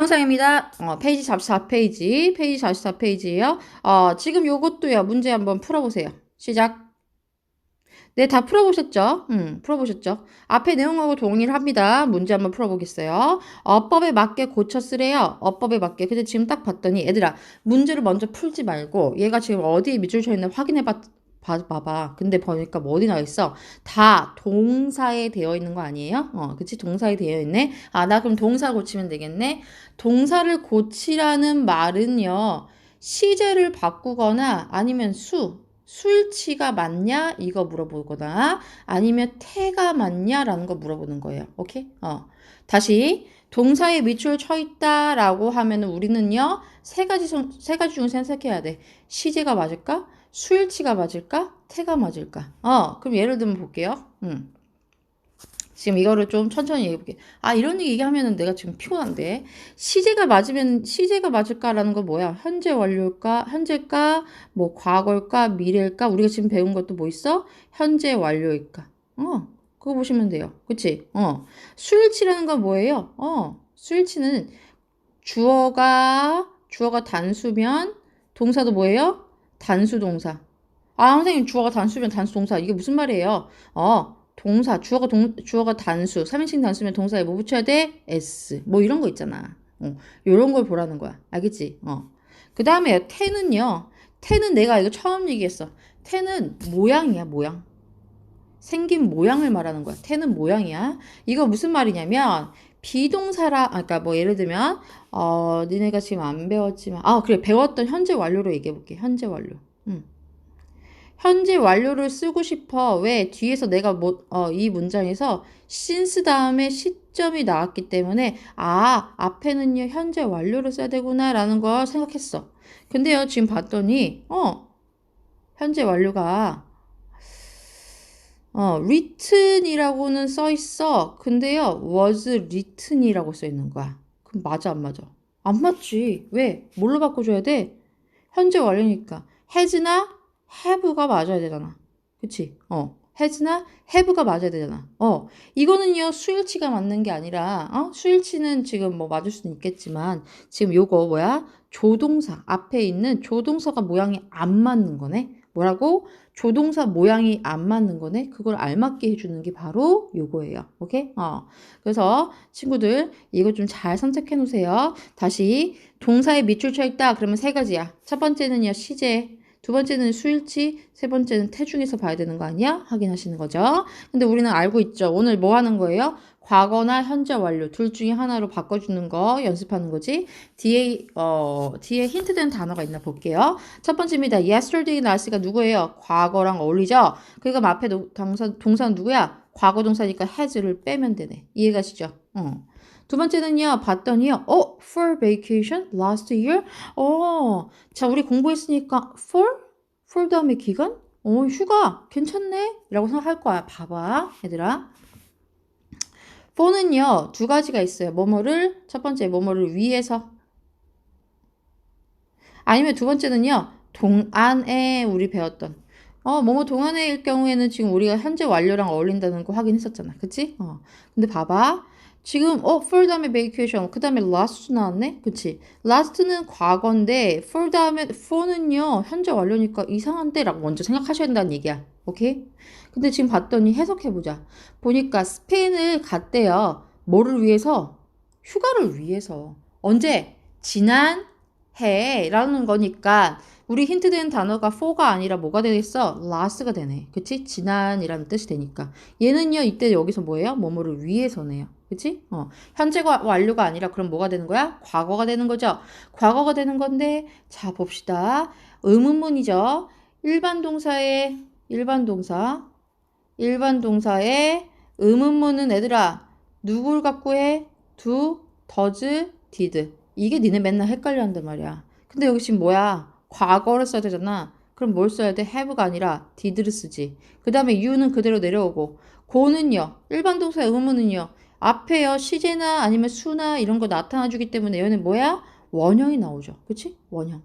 영상입니다. 어, 페이지 44페이지, 페이지 44페이지예요. 어, 지금 요것도요. 문제 한번 풀어보세요. 시작. 네, 다 풀어보셨죠? 음, 풀어보셨죠? 앞에 내용하고 동일합니다. 문제 한번 풀어보겠어요. 어법에 맞게 고쳐 쓰래요. 어법에 맞게. 근데 지금 딱 봤더니, 얘들아, 문제를 먼저 풀지 말고, 얘가 지금 어디에 밑줄 쳐 있나 확인해 봤, 봐, 봐봐. 근데 보니까 뭐 어디 나와 있어? 다 동사에 되어 있는 거 아니에요? 어, 그치? 동사에 되어 있네. 아, 나 그럼 동사 고치면 되겠네. 동사를 고치라는 말은요, 시제를 바꾸거나 아니면 수, 수일치가 맞냐? 이거 물어보거나 아니면 태가 맞냐 라는 거 물어보는 거예요. 오케이? 어. 다시 동사에 밑줄 쳐 있다라고 하면은 우리는요 세 가지 성- 세 가지 중에 생각해야 돼. 시제가 맞을까? 수일치가 맞을까? 태가 맞을까? 어, 그럼 예를 들면 볼게요. 음. 지금 이거를 좀 천천히 얘기해 볼게. 아, 이런 얘기 얘기하면은 내가 지금 피곤한데. 시제가 맞으면, 시제가 맞을까라는 거 뭐야? 현재 완료일까? 현재일까? 뭐, 과거일까? 미래일까? 우리가 지금 배운 것도 뭐 있어? 현재 완료일까? 어, 그거 보시면 돼요. 그치? 어. 수일치라는 건 뭐예요? 어, 수일치는 주어가, 주어가 단수면, 동사도 뭐예요? 단수 동사. 아, 선생님, 주어가 단수면 단수 동사. 이게 무슨 말이에요? 어, 동사, 주어가 동, 주어가 단수, 3인칭 단수면 동사에 뭐 붙여야 돼? s. 뭐 이런 거 있잖아. 어, 요런 걸 보라는 거야. 알겠지? 어. 그 다음에 태는요. 태는 내가 이거 처음 얘기했어. 태는 모양이야, 모양. 생긴 모양을 말하는 거야. 태는 모양이야. 이거 무슨 말이냐면, 비동사라, 아까 그러니까 뭐 예를 들면, 어, 니네가 지금 안 배웠지만, 아, 그래, 배웠던 현재 완료로 얘기해 볼게. 현재 완료. 음. 현재 완료를 쓰고 싶어. 왜? 뒤에서 내가 뭐, 어, 이 문장에서 since 다음에 시점이 나왔기 때문에, 아, 앞에는요, 현재 완료를 써야 되구나 라는 걸 생각했어. 근데요, 지금 봤더니, 어, 현재 완료가, 어, written이라고는 써 있어. 근데요, was written이라고 써 있는 거야. 그럼 맞아, 안 맞아? 안 맞지. 왜? 뭘로 바꿔줘야 돼? 현재 완료니까. has나 have가 맞아야 되잖아. 그치? 어. has나 have가 맞아야 되잖아. 어. 이거는요, 수일치가 맞는 게 아니라, 어? 수일치는 지금 뭐 맞을 수는 있겠지만, 지금 요거 뭐야? 조동사. 앞에 있는 조동사가 모양이 안 맞는 거네? 뭐라고? 조동사 모양이 안 맞는 거네? 그걸 알맞게 해주는 게 바로 요거예요. 오케이? 어. 그래서 친구들, 이거 좀 잘 선택해 놓으세요. 다시, 동사에 밑줄 쳐 있다. 그러면 세 가지야. 첫 번째는요, 시제. 두 번째는 수일치, 세 번째는 태중에서 봐야 되는 거 아니야? 확인하시는 거죠. 근데 우리는 알고 있죠. 오늘 뭐 하는 거예요? 과거나 현재 완료 둘 중에 하나로 바꿔주는 거 연습하는 거지. 뒤에 어 뒤에 힌트된 단어가 있나 볼게요. 첫 번째입니다. Yesterday 날씨가 누구예요? 과거랑 어울리죠. 그러니까 앞에 노- 동사 동사는 누구야? 과거 동사니까 has를 빼면 되네. 이해가시죠? 어. 두 번째는요, 봤더니요, 어, for vacation last year? 어, 자, 우리 공부했으니까 for? for 다음에 기간? 어, 휴가 괜찮네? 라고 생각할 거야. 봐봐, 얘들아. for는요, 두 가지가 있어요. 뭐뭐를, 첫 번째, 뭐뭐를 위해서. 아니면 두 번째는요, 동안에 우리 배웠던. 어, 뭐뭐 동안에일 경우에는 지금 우리가 현재 완료랑 어울린다는 거 확인했었잖아. 그치? 어. 근데 봐봐. 지금 어 for 다음에 vacation 그 다음에 last 나왔네? 그치? last는 과거인데 for 다음에 for는요 현재 완료니까 이상한데? 라고 먼저 생각하셔야 된다는 얘기야. 오케이? 근데 지금 봤더니 해석해보자. 보니까 스페인을 갔대요. 뭐를 위해서? 휴가를 위해서. 언제? 지난 해라는 거니까 우리 힌트 된 단어가 for가 아니라 뭐가 되겠어? last가 되네. 그치? 지난이라는 뜻이 되니까. 얘는요 이때 여기서 뭐예요? 뭐뭐를 위해서네요 그치? 어. 현재가 완료가 아니라 그럼 뭐가 되는 거야? 과거가 되는 거죠. 과거가 되는 건데 자 봅시다. 의문문이죠. 일반 동사의 일반 동사 일반 동사의 의문문은 애들아 누굴 갖고 해? do, does, did. 이게 니네 맨날 헷갈려 한단 말이야. 근데 여기 지금 뭐야? 과거를 써야 되잖아. 그럼 뭘 써야 돼? have가 아니라 did를 쓰지. 그 다음에 you는 그대로 내려오고 go는요. 일반 동사의 의문문은요. 앞에요 시제나 아니면 수나 이런 거 나타나 주기 때문에 얘는 뭐야? 원형이 나오죠. 그치? 원형.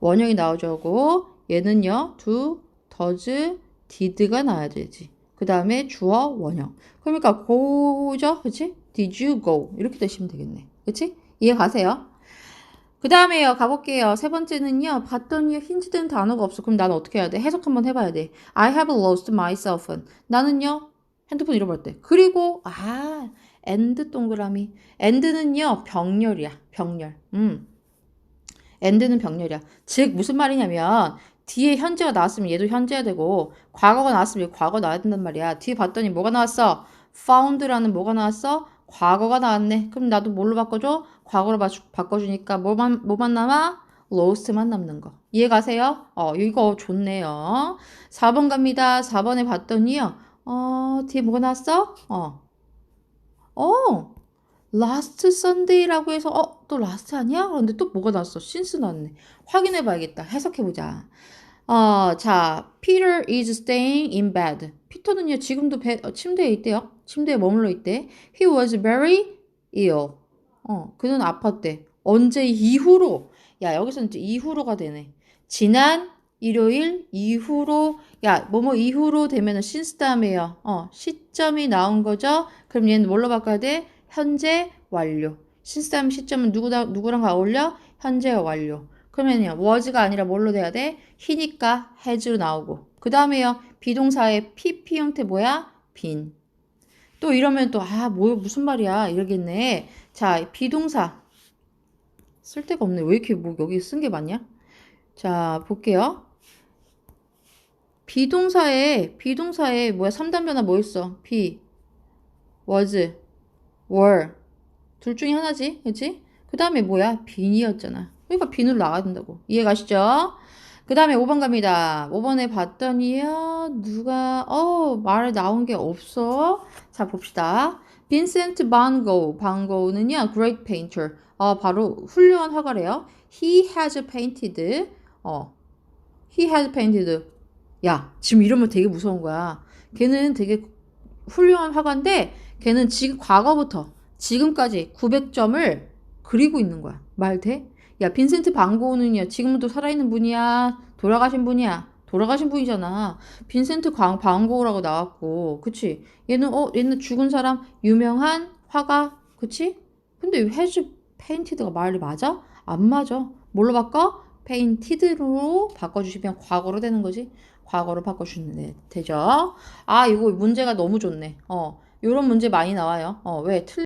원형이 나오죠고 얘는요 do, does, did가 나와야 되지. 그 다음에 주어 원형. 그러니까 고죠. 그치? Did you go? 이렇게 되시면 되겠네. 그치? 이해 가세요? 그 다음에요. 가볼게요. 세 번째는요. 봤더니 힌트된 단어가 없어. 그럼 나는 어떻게 해야 돼? 해석 한번 해봐야 돼. I have lost my cell phone. 나는요. 핸드폰 잃어버렸대. 그리고 아 and 동그라미. and는요. 병렬이야. 병렬. 음. and는 병렬이야. 즉 무슨 말이냐면 뒤에 현재가 나왔으면 얘도 현재야 되고 과거가 나왔으면 얘 과거 나와야 된단 말이야. 뒤에 봤더니 뭐가 나왔어? found라는 뭐가 나왔어? 과거가 나왔네. 그럼 나도 뭘로 바꿔줘? 과거로 바, 바꿔주니까 뭐만 뭐만 남아? lost만 남는 거. 이해 가세요? 어, 이거 좋네요. 4번 갑니다. 4번에 봤더니요. 어, 뒤에 뭐가 나왔어? 어. 어. last Sunday라고 해서 어, 또 last 아니야? 그런데 또 뭐가 나왔어? since 나왔네. 확인해 봐야겠다. 해석해 보자. 어, 자, Peter is staying in bed. 피터는요, 지금도 배, 어, 침대에 있대요. 침대에 머물러 있대. He was very ill. 어, 그는 아팠대. 언제 이후로? 야, 여기서는 이제 이후로가 되네. 지난 일요일 이후로, 야, 뭐뭐 이후로 되면은 since 다음에요. 어, 시점이 나온 거죠? 그럼 얘는 뭘로 바꿔야 돼? 현재 완료. since 다음 시점은 누구다, 누구랑 어울려? 현재 완료. 그러면요, was가 아니라 뭘로 돼야 돼? he니까 has로 나오고. 그 다음에요, 비동사의 pp 형태 뭐야? 빈. 또 이러면 또, 아, 뭐, 무슨 말이야? 이러겠네. 자, 비동사. 쓸 데가 없네. 왜 이렇게 뭐 여기 쓴 게 많냐? 자, 볼게요. 비동사에, 비동사에 뭐야? 3단 변화 뭐 있어? be, was, were. 둘 중에 하나지. 그치? 그 다음에 뭐야? 빈이었잖아. 그러니까 빈으로 나와야 된다고. 이해 가시죠? 그 다음에 5번 갑니다. 5번에 봤더니요, 누가, 어, 말 나온 게 없어. 자, 봅시다. 빈센트 반고, 반고는요, great painter. 어, 바로 훌륭한 화가래요. He has painted, 어, he has painted. 야, 지금 이러면 되게 무서운 거야. 걔는 되게 훌륭한 화가인데, 걔는 지금 과거부터 지금까지 900점을 그리고 있는 거야. 말 돼? 야, 빈센트 반고는요, 지금도 살아있는 분이야? 돌아가신 분이야? 돌아가신 분이잖아. 빈센트 광, 반고라고 나왔고, 그치? 얘는, 어, 얘는 죽은 사람, 유명한 화가, 그치? 근데 해즈 페인티드가 말이 맞아? 안 맞아. 뭘로 바꿔? 페인티드로 바꿔 주시면 과거로 되는 거지. 과거로 바꿔주시면 돼- 되죠. 아, 이거 문제가 너무 좋네. 어, 요런 문제 많이 나와요. 어, 왜? 틀